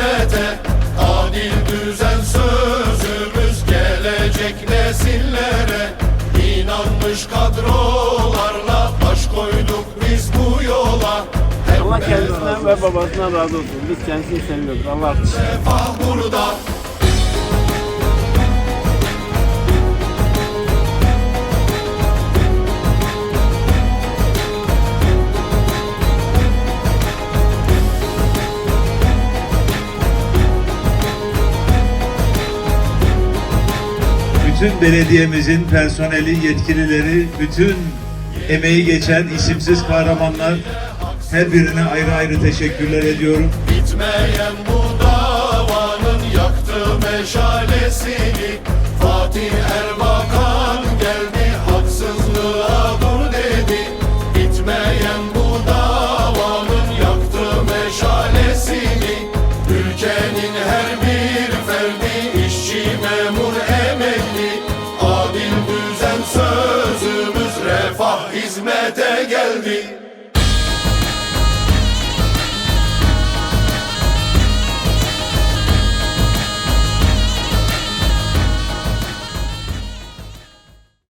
millete. Adil düzen sözümüz gelecek nesillere. İnanmış kadrolarla baş koyduk biz bu yola. Allah kendisinden ve babasından razı olsun. Biz kendisini seviyoruz. Allah refah burada bütün belediyemizin personeli, yetkilileri, bütün emeği geçen isimsiz kahramanlar her birine ayrı ayrı teşekkürler ediyorum. Bitmeyen bu davanın yaktı meşalesini. Fatih Erbakan geldi haksızlığa dur dedi. Bitmeyen bu davanın yaktı meşalesini. Ülkenin işçi memur emekli Adil düzen sözümüz refah hizmete geldi